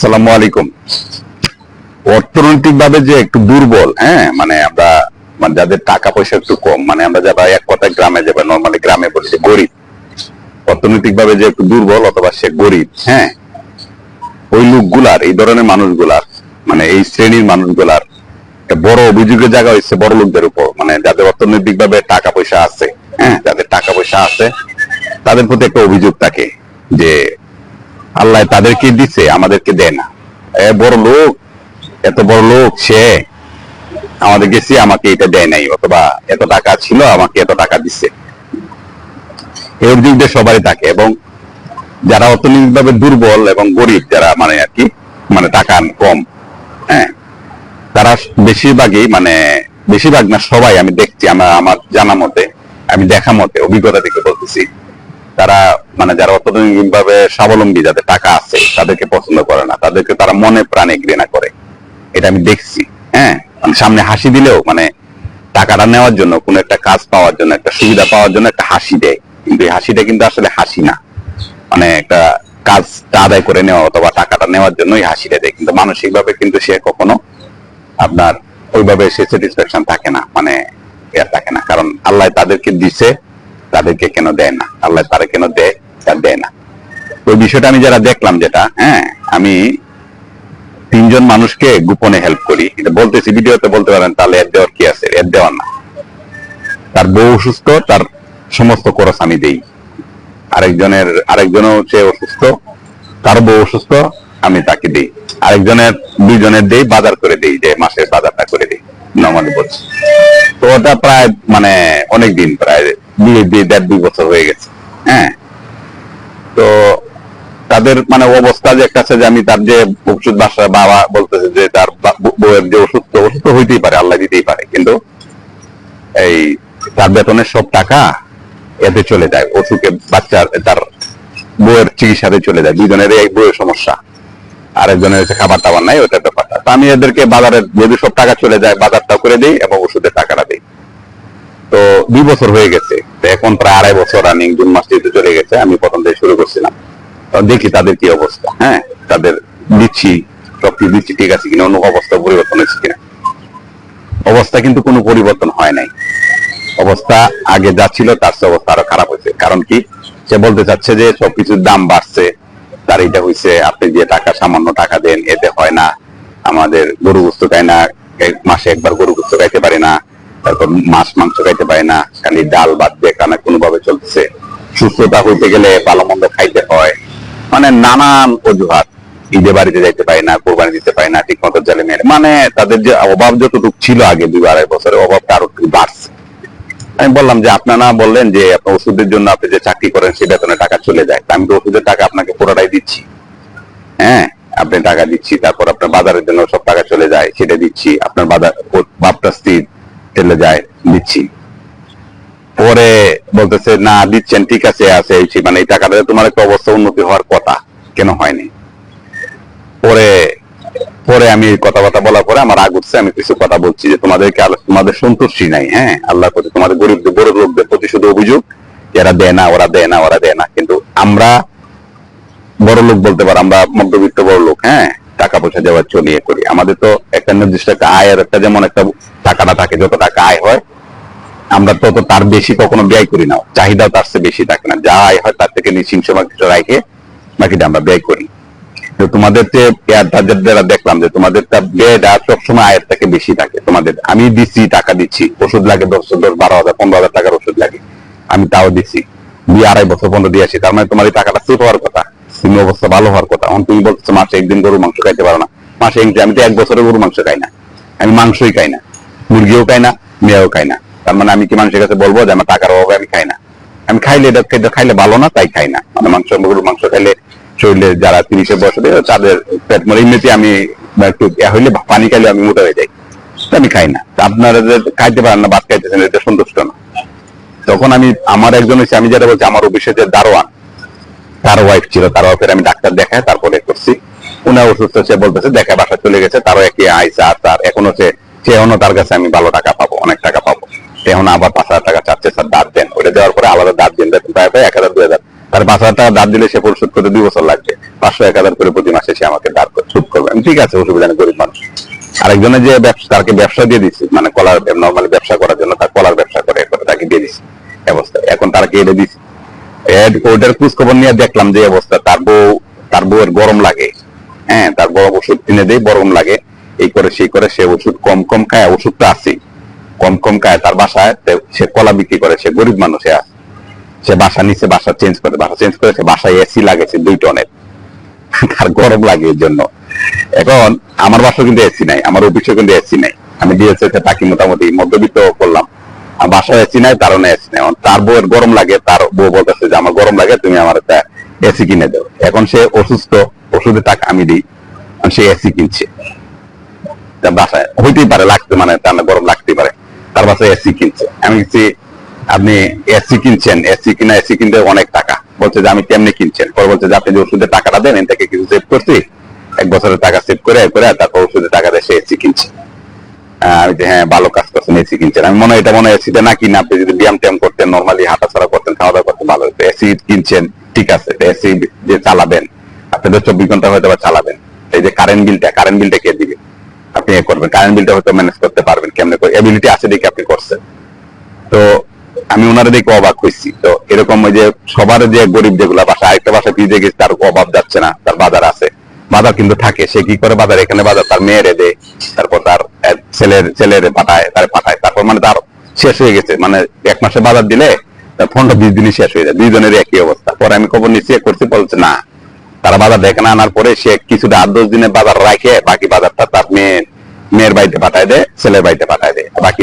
সালামু আলাইকুম। অর্থনৈতিক ভাবে যে একটু দুর্বল হ্যাঁ মানে আমরা মানে যাদের টাকা পয়সা একটু কম মানে আমরা যারা এক কথায় গ্রামে যাবে নর্মালি গ্রামে বলি গরিব অর্থনৈতিক ভাবে যে একটু দুর্বল অথবা সে গরিব হ্যাঁ ওই লোকগুলার, এই ধরনের মানুষগুলার মানে এই শ্রেণির মানুষগুলার বড় অভিযোগের জায়গা হচ্ছে বড় লোকদের উপর মানে যাদের অর্থনৈতিক ভাবে টাকা পয়সা আছে হ্যাঁ যাদের টাকা পয়সা আছে, তাদের প্রতি একটা অভিযোগ থাকে যে আল্লাহ তাদেরকে দিচ্ছে আমাদেরকে দেয় না। এ বড় লোক, এত বড় লোক, সে আমাদের গেছি, আমাকে এটা দেয় নাই, অথবা এত টাকা ছিল, আমাকে এত টাকা দিচ্ছে এই অভিযোগটা সবারই থাকে, এবং যারা অর্থনৈতিকভাবে দুর্বল এবং গরিব, যারা মানে আর কি মানে টাকা কম হ্যাঁ তারা বেশিরভাগই মানে বেশিরভাগ না, সবাই আমি দেখছি, আমার আমার জানা মতে, আমি দেখা মতে, অভিজ্ঞতা থেকে বলতেছি। তারা মানে যারা অর্থনৈতিক ভাবে স্বাবলম্বী, যাদের টাকা আছে, তাদেরকে পছন্দ করে না। তাদেরকে তারা মনে প্রাণে ঘৃণা করে। এটা আমি দেখছি হ্যাঁ? মানে সামনে হাসি দিলেও মানে টাকাটা নেওয়ার জন্য, কোন একটা কাজ পাওয়ার জন্য, একটা সুবিধা পাওয়ার জন্য একটা হাসি দেয়। কিন্তু হাসিটা কিন্তু আসলে হাসি না। মানে একটা কাজটা আদায় করে নেওয়া অথবা টাকাটা নেওয়ার জন্যই হাসিটা দেয়। কিন্তু মানসিক ভাবে কিন্তু সে কখনো আপনার ওইভাবে সে স্যাটিসফ্যাকশন থাকে না। মানে ইয়া থাকে না। কারণ আল্লাহ তাদেরকে দিছে তাদেরকে কেন দেয় না? আল্লাহ তারা কেন দেয় তার দেয় না? ওই বিষয়টা আমি যারা দেখলাম যেটা হ্যাঁ আমি তিনজন মানুষকে গোপনে হেল্প করি। এটা বলতেছি, ভিডিওতে বলতে পারেন, তাহলে এর দেওয়ার কি আছে? এর দেওয়ার না। তার বউ অসুস্থ, তার সমস্ত খরচ আমি দেই। আরেকজনের, আরেকজনও হচ্ছে অসুস্থ, তার বউ অসুস্থ, আমি তাকে দিই। আরেকজনের, দুইজনের দেই, বাজার করে দিই, যে মাসের বাজারটা করে দিই। নর্মালি বলছি তো ওটা প্রায় মানে অনেক দিন প্রায় দুই দুই দেড় দুই বছর হয়ে গেছে। হ্যাঁ। তো তাদের মানে অবস্থা যে একটা যে আমি তার যে ওষুধ বাসা বাবা বলতেছে যে তার বউয়ের যে ওষুধ, তো ওষুধ তো হইতেই পারে, আল্লাহ দিতেই পারে। কিন্তু এই তার বেতনের সব টাকা এতে চলে যায় ওষুধে বাচ্চার, তার বউয়ের চিকিৎসাতে চলে যায়। দুজনের এই বউয়ের সমস্যা, আরেকজনের হচ্ছে খাবার টাবার নাই, ওটার ব্যাপারটা। আমি এদেরকে বাজারের যদি সব টাকা চলে যায়, বাজারটাও করে দিই এবং ওষুধের টাকাটা দিই। দুই বছর হয়ে গেছে। এখন প্রায় আড়াই বছর রানিং জুন মাস যেহেতু চলে গেছে, আমি প্রথম থেকে শুরু করছিলাম। দেখি তাদের কি অবস্থা হ্যাঁ? তাদের দিচ্ছি সবকিছু দিচ্ছি, ঠিক আছে কিনা অন্য অবস্থা, পরিবর্তন হয়েছে কিনা। অবস্থা কিন্তু কোনো পরিবর্তন হয় নাই। অবস্থা আগে যা ছিল, তার চেয়ে অবস্থা আরও খারাপ হয়েছে। কারণ কি? সে বলতে চাচ্ছে যে সবকিছুর দাম বাড়ছে, তার এটা হয়েছে আপনি যে টাকা, সামান্য টাকা দেন, এতে হয় না। আমাদের গরু গুস্ত খায় না মাসে একবার গরু গুস্ত খাইতে পারে না। তারপর মাছ, মাংস খাইতে পারে না, খালি ডাল বাদ দিয়ে কানা কোনোভাবে চলতেছে। সুস্থতা হইতে গেলে ভালো মন্দ খাইতে হয়। মানে নানান অজুহাত। ঈদে বাড়িতে যাইতে পারে না, কোরবানি দিতে পারে না ঠিক মতো জলে মেরে। মানে তাদের যে অভাব যতটুকু ছিল আগে দুই আড়াই বছরের অভাবটা আরও একটু বাড়ছে। আমি বললাম যে, আপনারা বললেন যে, আপনার ওষুধের জন্য আপনি যে চাকরি করেন, সে বেতনে টাকা চলে যায়। আমি তো ওষুধের টাকা আপনাকে পুরোটাই দিচ্ছি। হ্যাঁ আপনি টাকা দিচ্ছি, তারপর আপনার বাজারের জন্য সব টাকা চলে যায়, সেটা দিচ্ছি। আপনার বাজার বাপটা স্ত্রী চলে যায়, দিচ্ছি। পরে বলতেছে, না, দিচ্ছেন, ঠিক আছে আছে, এই মানে এই টাকাটা তোমার একটা অবস্থা উন্নতি হওয়ার কথা, কেন হয়নি? পরে পরে আমি কথাবার্তা বলার পরে আমার রাগ উঠছে, আমি কিছু কথা বলছি যে, তোমাদেরকে তোমাদের সন্তুষ্টি নাই হ্যাঁ? আল্লাহর প্রতি তোমাদের গরিবদের বড় লোকদের প্রতি শুধু অভিযোগ এরা দেয় না, ওরা দেয় না, ওরা দেয় না। কিন্তু আমরা বড় লোক বলতে পারো, আমরা মধ্যবিত্ত বড় লোক হ্যাঁ? টাকা পয়সা দেওয়ার চলিয়ে করি। আমাদের তো একটা নির্দিষ্ট একটা আয়ের একটা যেমন একটা টাকাটা থাকে, যত টাকা আয় হয়, আমরা তত তার বেশি কখনো ব্যয় করি না। চাহিদাও তার চেয়ে বেশি থাকে না। যা আয় হয় তার থেকে নিঃসিংস বা কিছু রাখে বাকিটা আমরা ব্যয় করি। তো তোমাদের যে যারা দেখলাম যে তোমাদের তার ব্যয়টা সবসময় আয়ের থেকে বেশি থাকে। তোমাদের, আমি দিচ্ছি, টাকা দিচ্ছি। ওষুধ লাগে দশ দশ, বারো হাজার, পনেরো হাজার টাকার ওষুধ লাগে। আমি তাও দিচ্ছি। দুই আড়াই বছর পর্যন্ত দিয়ে আসি। তার মানে তোমার এই টাকাটা সেভ হওয়ার কথা। তুমি অবস্থা ভালো হওয়ার কথা। এখন তুমি বলছো মাসে একদিন গরু মাংস খাইতে পারো না। মাসে একদিন, আমি তো এক বছরে গরু মাংস খাই না। আমি মাংসই খাই না। মুরগিও খাই না, মেয়েও খাই না। তার মানে আমি কি মানুষের কাছে বলব যে আমার টাকার অভাবে আমি খাই না। আমি খাইলে এটা এটা খাইলে ভালো না, তাই খাই না। মানে মাংস, গরুর মাংস খাইলে শরীরে যারা তিরিশে হবে তাদের পেট মরে এমনিতে আমি একটু হইলে পানি খাইলে আমি মোটা হয়ে যাই। আমি খাই না। আপনারা যে খাইতে পারেন না, ভাত খাইতেছেন, এটা সন্তুষ্ট না। তখন আমি, আমার একজন হচ্ছে আমি যেটা বলছি, আমার অফিসে যে দারোয়ান, তার ওয়াইফ ছিল, তার ওয়াইফের আমি ডাক্তার দেখায়, তারপরে করছি। উনি অসুস্থ, সে বলতেছে, দেখা বাসা চলে গেছে, তারও একই আইসা তার এখন হচ্ছে সে তার কাছে আমি ভালো টাকা পাবো, অনেক টাকা পাবো। এখন আবার পাঁচ হাজার টাকা চাচ্ছে, স্যার, দাঁত দেন। ওইটা দেওয়ার পরে আলাদা দাঁত দেন। প্রায় প্রায় এক হাজার, দুই হাজার। তার পাঁচ হাজার টাকা ধার দিলে সে পরিশোধ করতে দুই বছর লাগবে। পাঁচশো, এক হাজার করে প্রতি মাসে সে আমাকে করে- শোধ করবে। ঠিক আছে, অসুবিধা নেই, গরিব মানুষ। আরেকজনের যে ব্যবসা, তাকে ব্যবসা দিয়ে দিচ্ছি মানে কলার নর্মালি ব্যবসা করার জন্য তার কলার ব্যবসা করে করে তাকে দিয়ে দিচ্ছি। অবস্থা। এখন তাকে এটা দিচ্ছি। ওটার খোঁজ খবর নিয়ে দেখলাম যে অবস্থা। তার বউ, তার বউয়ের গরম লাগে। হ্যাঁ তার বউ ওষুধ কিনে দেয়, গরম লাগে। এই করে, সেই করে, সে ওষুধ কম কম খায়, ওষুধটা আছে। কম কম খায়, তার বাসায় সে কলা বিক্রি করে, সে গরিব মানুষ আছে। সে বাসা নিচে, বাসা চেঞ্জ করে, বাসা চেঞ্জ করে, সে বাসায় এসি লাগেছে দুই টনের। তার গরম লাগে এর জন্য। এখন আমার বাসায় কিন্তু এসি নাই, আমার অফিসে কিন্তু এসি নাই। আমি দিয়েছে তাকে মোটামুটি মধ্যবিত্ত করলাম। বাসায় এসি নাই তারও এসি নাই। তার বউয়ের গরম লাগে, তার বউ বলতেছে যে, আমার গরম লাগে, তুমি আমার একটা এসি কিনে দাও। এখন সে অসুস্থ, ওষুধের টাকা আমি দিই। সে এসি কিনছে। তার বাসায় হইতেই পারে, লাগতে মানে গরম লাগতেই পারে। তার বাসায় এসি কিনছে। আমি আপনি এসি কিনছেন? এসি কিনা, এসি কিনতে অনেক টাকা। বলছে যে, আমি কেমনে কিনছেন? পরে বলছে যে, আপনি যে ওষুধের টাকাটা দেন কিছু সেভ করছি। এক বছরের টাকা সেভ করে করে, তারপর ওষুধের টাকা এসি কিনছে। আমি যে হ্যাঁ ভালো কাজ করছেন, এসি কিনছেন। আমি মনে হয়, এটা মনে হয় এসিতে না কিনে আপনি যদি ব্যায়াম ট্যায়াম করতেন নর্মালি হাঁটাচলা করতেন খাওয়া দাওয়া করতেন, ভালো হতো। এসি কিনছেন, ঠিক আছে এসি যে চালাবেন, আপনি তো চব্বিশ ঘণ্টা হয়তো বা চালাবেন। এই যে কারেন্ট বিলটা কারেন্ট বিলটা কে দিবে? আপনি করবেন কারেন্ট বিলটা হয়তো ম্যানেজ করতে পারবেন, কেমনে করে এবিলিটি আছে দেখে আপনি করছেন। তো আমি ওনারা দেখে অবাক হয়েছি। তো এরকম ওই যে সবার যে গরিব যেগুলা বাসা, আরেকটা বাসা পিজে গেছে, তার অভাব যাচ্ছে না, তার বাজার আছে। বাজার কিন্তু থাকে, সে কি করে বাজার? এখানে বাজার তার মেয়েরে দেয়, তারপর তার ছেলের ছেলের পাঠায়, তার পাঠায়, তারপর মানে তার শেষ হয়ে গেছে। মানে এক মাসে বাজার দিলে তার পনেরো বিশ দিনই শেষ হয়ে যায় দুইজনের একই অবস্থা। পরে আমি খবর নিচ্ছি করছি, বলছে, না। তারা বাজার দেখে না, আনার পরে সে কিছুটা আট দশ দিনের বাজার রাখে, বাকি বাজারটা তার মেয়ে মেয়ের বাড়িতে পাঠায় দেয় ছেলের বাড়িতে পাঠায় দেয় বাকি